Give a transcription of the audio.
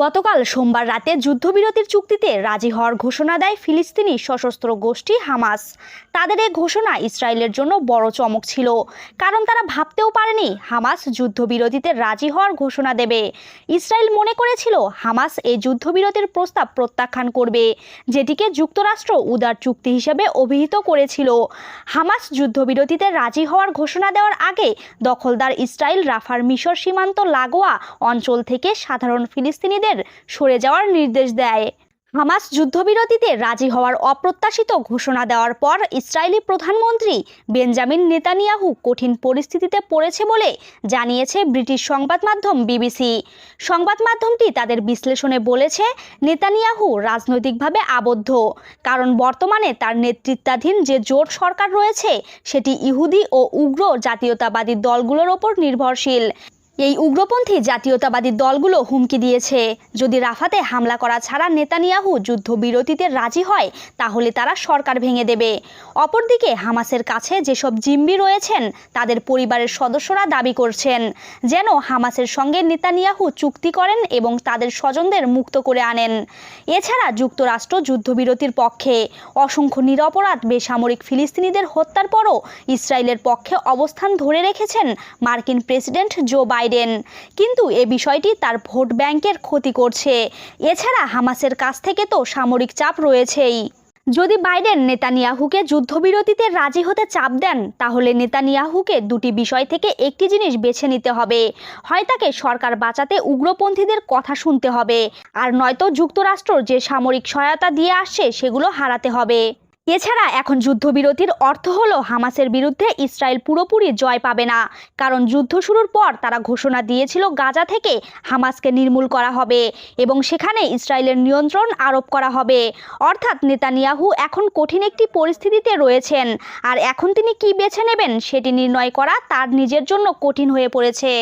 গতকাল সোমবার রাতে যুদ্ধবিরতির চুক্তিতে রাজি হওয়ার ঘোষণা দেয় ফিলিস্তিনি সশস্ত্র গোষ্ঠী হামাস। তাদের এই ঘোষণা ইসরায়েলের জন্য বড় চমক ছিল। কারণ তারা ভাবতেও পারেনি হামাস যুদ্ধবিরতিতে রাজি হওয়ার ঘোষণা দেবে। ইসরায়েল মনে করেছিল হামাস এই যুদ্ধবিরতির প্রস্তাব প্রত্যাখ্যান করবে, যেটিকে যুক্তরাষ্ট্র উদার চুক্তি হিসেবে অভিহিত করেছিল। হামাস যুদ্ধবিরতিতে রাজি হওয়ার ঘোষণা দেওয়ার আগে দখলদার ইসরায়েল রাফার মিশর সীমান্ত লাগোয়া অঞ্চল থেকে সাধারণ ফিলিস্তিনিদের সরে যাওয়ার নির্দেশ দেয়। হামাস যুদ্ধবিরতিতে রাজি হওয়ার অপ্রত্যাশিত ঘোষণা দেওয়ার পর ইসরায়েলি প্রধানমন্ত্রী বেঞ্জামিন নেতানিয়াহু কঠিন পরিস্থিতিতে পড়েছে বলে জানিয়েছে ব্রিটিশ সংবাদ মাধ্যম বিবিসি। সংবাদ মাধ্যমটি তাদের বিশ্লেষণে বলেছে, নেতানিয়াহু রাজনৈতিকভাবে আবদ্ধ, কারণ বর্তমানে তার নেতৃত্বাধীন যে জোট সরকার রয়েছে, সেটি ইহুদি ও উগ্র জাতীয়তাবাদী দলগুলোর ওপর নির্ভরশীল। এই উগ্রপন্থী জাতীয়তাবাদী দলগুলো হুমকি দিয়েছে। যদি রাফাতে হামলা করা ছাড়া নেতানিয়াহু যুদ্ধবিরতিতে রাজি হয়, তাহলে তারা সরকার ভেঙে দেবে। অপরদিকে হামাসের কাছে যেসব জিম্বি রয়েছেন, তাদের পরিবারের সদস্যরা দাবি করছেন, যেন হামাসের সঙ্গে নেতানিয়াহু চুক্তি করেন এবং তাদের স্বজনদের মুক্ত করে আনেন। এছাড়া যুক্তরাষ্ট্র যুদ্ধবিরতির পক্ষে অসংখ্য নিরপরাধ বেসামরিক ফিলিস্তিনিদের হত্যার পরও ইসরায়েলের পক্ষে অবস্থান ধরে রেখেছেন মার্কিন প্রেসিডেন্ট জো বাইডেন কিন্তু এ বিষয়টি তার ভোট ব্যাংকের ক্ষতি করছে। এছাড়া হামাসের কাছ থেকে তো সামরিক চাপ রয়েছেই। যদি বাইডেন নেতানিয়াহুকে যুদ্ধবিরতিতে রাজি হতে চাপ দেন, তাহলে নেতানিয়াহুকে দুটি বিষয় থেকে একটি জিনিস বেছে নিতে হবে। হয় তাকে সরকার বাঁচাতে উগ্রপন্থীদের কথা শুনতে হবে, আর নয়তো যুক্তরাষ্ট্র যে সামরিক সহায়তা দিয়ে আসছে, সেগুলো হারাতে হবে। এছাড়া এখন যুদ্ধবিরতির অর্থ হলো হামাসের বিরুদ্ধে ইসরায়েল পুরোপুরি জয় পাবে না। কারণ যুদ্ধ শুরুর পর তারা ঘোষণা দিয়েছিল গাজা থেকে হামাসকে নির্মূল করা হবে এবং সেখানে ইসরায়েলের নিয়ন্ত্রণ আরোপ করা হবে। অর্থাৎ নেতানিয়াহু এখন কঠিন একটি পরিস্থিতিতে রয়েছেন। আর এখন তিনি কি বেছে নেবেন সেটি নির্ণয় করা তার নিজের জন্য কঠিন হয়ে পড়েছে।